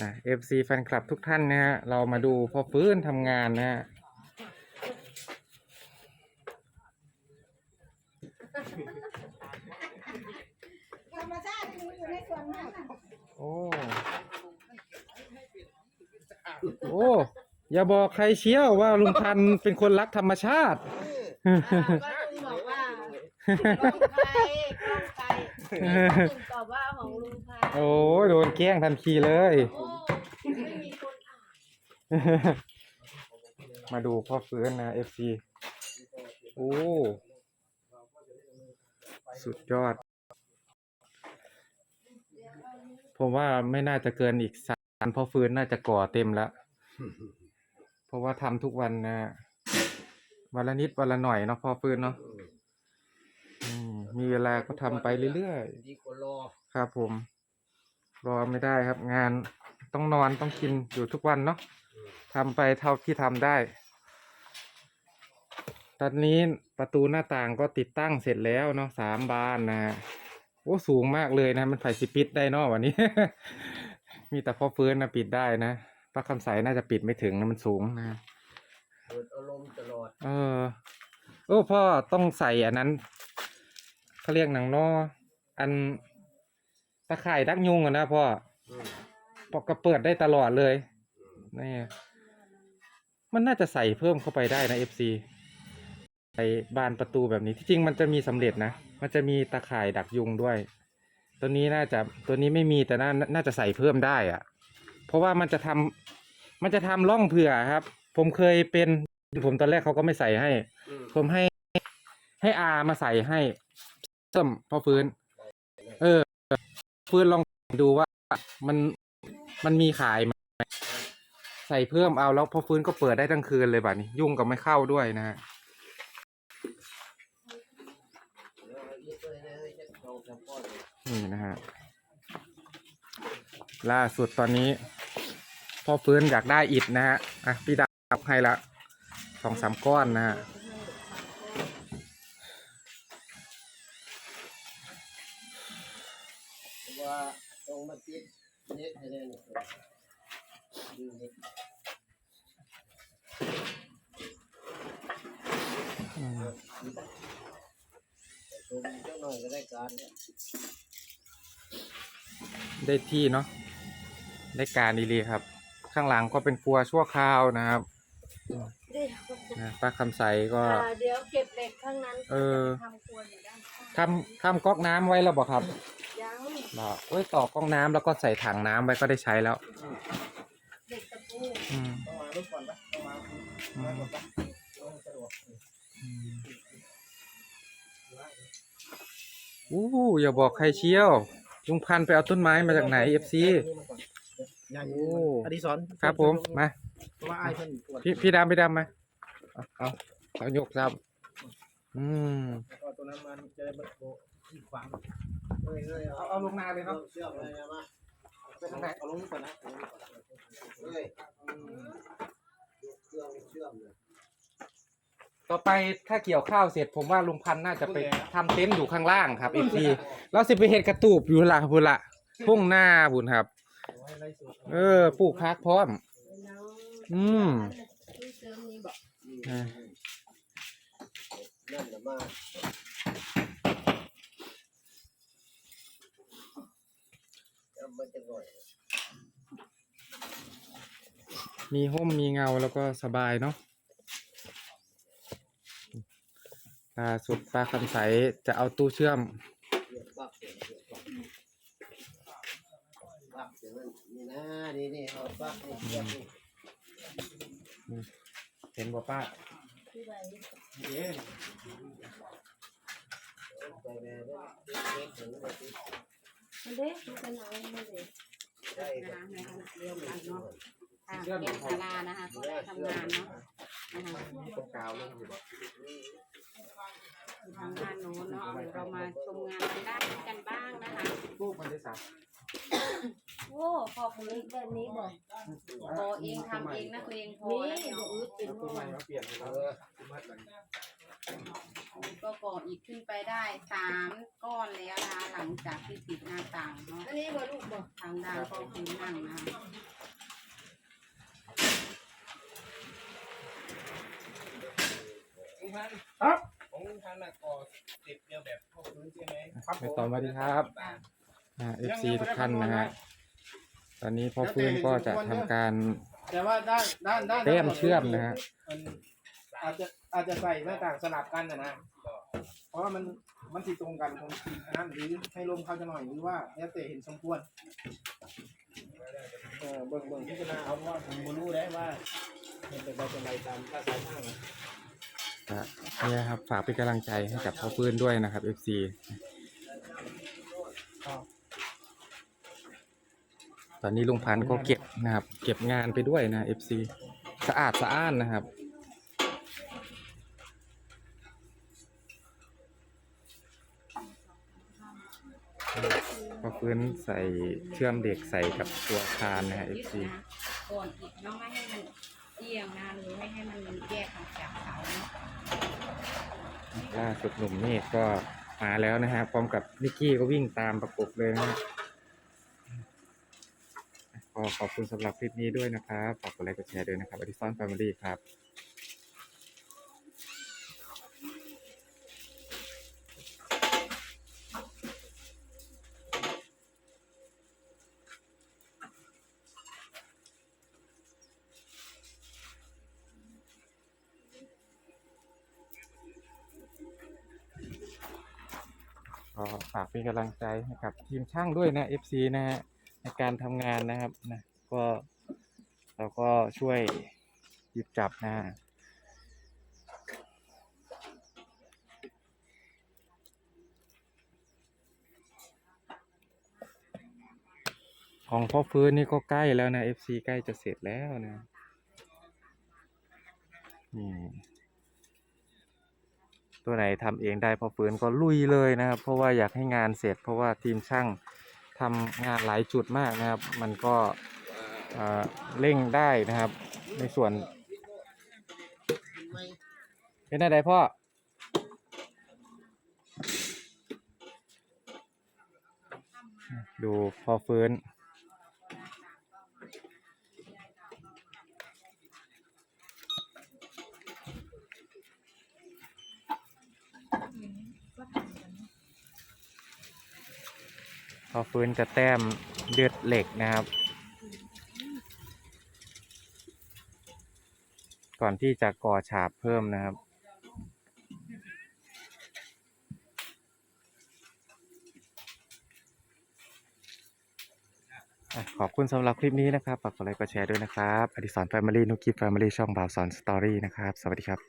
อะ FC แฟนคลับทุกท่านนะฮะ เรามาดูพ่อฟื้นทำงานนะฮะธรรมชาติมีอยู่ในส่วนนั้นน่ะโอ้ โอ้ อย่าบอกใครเชี่ยวว่าลุงพันธุ์เป็นคนรักธรรมชาติ ก็ลุงบอกว่ากล้องใครกล้องใครลุงตอบว่าของลุงพันธุ์โอ้ยโดนแกล้งทันทีเลย โอ้ไม่มีคนอ่าน มาดูพ่อฟื้นนะ FC โอ้ สุดยอด ผมว่าไม่น่าจะเกินอีกสามพ่อฟื้นน่าจะก่อเต็มแล้ว เพราะว่าทำทุกวันนะวันละนิดวันละหน่อยเนาะพ่อฟื้นเนาะอืมมีเวลาก็ทำไปเรื่อยดีกว่ารอๆครับผม รอไม่ได้ครับงานต้องนอนต้องกินอยู่ทุกวันเนาะ ทำไปเท่าที่ทำได้ ตอนนี้ประตูหน้าต่างก็ติดตั้งเสร็จแล้วเนาะสามบานนะฮะโอ้สูงมากเลยนะ มันไฟสิปิดได้เนาะวันนี้ มีแต่พ่อฟื้นนะปิดได้นะป้าคำใสน่าจะปิดไม่ถึงนะมันสูงนะเปิดอารมณ์ตลอด เออโอ้พ่อต้องใส่อันนั้นเขาเรียกหนังนออันตะข่ายดักยุงอะนะพ่ออืมปอกก็เปิดได้ตลอดเลยนี่ มันน่าจะใส่เพิ่มเข้าไปได้นะเอฟซีใส่บานประตูแบบนี้ที่จริงมันจะมีสำเร็จนะ มันจะมีตะข่ายดักยุงด้วย ตัวนี้น่าจะตัวนี้ไม่มีแต่น่าน่าจะใส่เพิ่มได้อะเพราะว่ามันจะทำมันจะทำร่องเผื่อครับ ผมเคยเป็นผมตอนแรกเขาก็ไม่ใส่ให้ ผมให้ให้อามาใส่ให้เสริมพอฟื้น เออ ฟื้นลองดูว่ามันมันมีขายไหม ใส่เพิ่มเอาแล้วพอฟื้นก็เปิดได้ทั้งคืนเลยบัดนี้ ยุ่งกับไม่เข้าด้วยนะฮะนี่นะฮะล่าสุดตอนนี้พอฟื้นอยากได้อิฐนะฮะอะพี่ดาวให้ละสองสามก้อนนะฮะว่าต้องมาติดเน็ตให้ได้หนึ่งดูเน็ต อืม ชมเจ้าหน่อย ก็ได้การเนี่ยได้ที่เนาะได้การดีๆครับ ข้างหลังก็เป็นครัวชั่วคราวนะครับเดี๋ยวนะป้าคำใสก็ อ่าเดี๋ยวเก็บเหล็กข้างนั้นเออทำครัวอยู่ด้านข้างทำทำก๊อกน้ำไว้แล้วบอกครับยังบอกเอ้ยต่อก๊อกน้ำแล้วก็ใส่ถังน้ำไว้ก็ได้ใช้แล้วเด็กตะปูอืมต้องมาลูกก่อนปะต้องมาอืมต้องสะดวก อืม อู้อย่าบอกใครเชียว ลุงพันธุ์ไปเอาต้นไม้มาจากไหนเอฟซียังโอ้อดิศรครับผมมาเพราะว่าไอ้เพิ่นปวดพี่พี่ดำพี่ดำมาเอาเอาเอายกซ้ำอืมก็ตัวนั้นมันจะได้แบบโบที่ขวางเฮ้ยเฮ้ยเอาเอาลงนาเลยเนาะเชือกเลยนะมาไปทางไหนเอาลงก่อนนะเอาลงก่อนเฮ้ยอืมเครื่องเชื่อมเลย ต่อไปถ้าเกี่ยวข้าวเสร็จผมว่าลุงพันธุ์น่าจะไปทำเต็นท์อยู่ข้างล่างครับเอฟซีแล้วสิไปเห็ดกระตูบอยู่ละบุญละทุ่งหน้าบุญครับ เอาไว้ไล่สูตรเออปลูกพักพร้อมน้องอืมที่เติมนี้บอกอ่านั่นแหละมาเอามันจะหน่อยมีห่มมีเงาแล้วก็สบายเนาะ ล่าสุดป้าคำใสจะเอาตู้เชื่อมเรียกปั๊บเสียงเรียกปั๊บปั๊บเสียงนั่นนี่นะนี่นี่เอาปั๊บนี่เรียกนี่เห็นบ่ป้าเอ๊ะไปแบบว่าเล็กๆถึงแบบนี้มันเด็กมันเป็นอะไรมันเด็กได้นะคะในขณะเดียวกันเนาะค่ะเกมศาลานะคะก็ได้ทำงานเนาะนะคะ ตรงกาวลงอยู่บ่ ทางด้านโน้นเนาะเดี๋ยวเรามาชมงานกันด้านนี้กันบ้างนะคะปลูกมันได้สักโอ้พอปุ๋ยแบบนี้บอกพอเองทำเองนะตัวเองพอนี่แล้วเนาะเป็นต้นบ่ไม้มาเปลี่ยนเลยเอเนาะอก็ก่ออีกขึ้นไปได้สามก้อนแล้วนะหลังจากที่ติดหน้าต่างเนาะอันนี้บ่ลูกบ่ทางด้านก็คือนั่งนะครับ ทางนักก่อติดเดียวแบบพวกพื้นใช่ไหมไปต่อมาดีครับเอฟซีทุกท่านนะฮะตอนนี้พ่อฟื้นก็จะทำการแต่ว่าด้านด้านด้านแต้มเชื่อมนะฮะมันอาจจะอาจจะใส่หน้าต่างสลับกันนะนะเพราะว่ามันมันติดตรงกันของอันนั้นหรือให้ลมเข้าจะหน่อยหรือว่าแล้วแต่เห็นสมควรเออเบิ่งเบิ่งพิจารณาเอาเพราะว่าผมไม่รู้ได้ว่าเห็นเป็นใบเป็นใบตามภาษาทางก็ เนี่ยครับฝากเป็นกำลังใจให้กับพ่อฟื้นด้วยนะครับ FC ตอนนี้ลุงพันก็เก็บนะครับ เก็บงานไปด้วยนะ FC สะอาดสะอ้านนะครับพ่อฟื้นใส่เชื่อมเด็กใส่กับตัวคานนะฮะ FC ก่อนอีกเนาะไม่ให้มัน เอียงนะหรือไม่ให้มันแยกออกจากเสาเนาะล่าสุดหนุ่มเมฆก็มาแล้วนะฮะพร้อมกับนิกกี้ก็วิ่งตามประกบเลยนะฮะก็ขอบคุณสำหรับคลิปนี้ด้วยนะครับ ฝากกดไลค์กดแชร์ด้วยนะครับอดิซอนแฟมิลี่ครับ ก็ฝากเป็นกำลังใจให้กับทีมช่างด้วยนะ FC นะฮะในการทำงานนะครับนะก็เราก็ช่วยหยิบจับนะของพ่อฟื้นนี่ก็ใกล้แล้วนะ FC ใกล้จะเสร็จแล้วนะนี่ ตัวไหนทำเองได้พอฟื้นก็ลุยเลยนะครับ เพราะว่าอยากให้งานเสร็จ เพราะว่าทีมช่างทำงานหลายจุดมากนะครับ มันก็เเร่งได้นะครับ ในส่วนเป็นอะไรพ่อดูพอฟื้น อฟื้นจะแต้มเลือดเหล็กนะครับ ก่อนที่จะก่อฉาบเพิ่มนะครับ ขอบคุณสำหรับคลิปนี้นะครับ ฝากกดไลค์กดแชร์ด้วยนะครับ อดิสรแฟมิลี่นุกกี้แฟมิลี่ช่องบ่าวสอนสตอรี่นะครับ สวัสดีครับ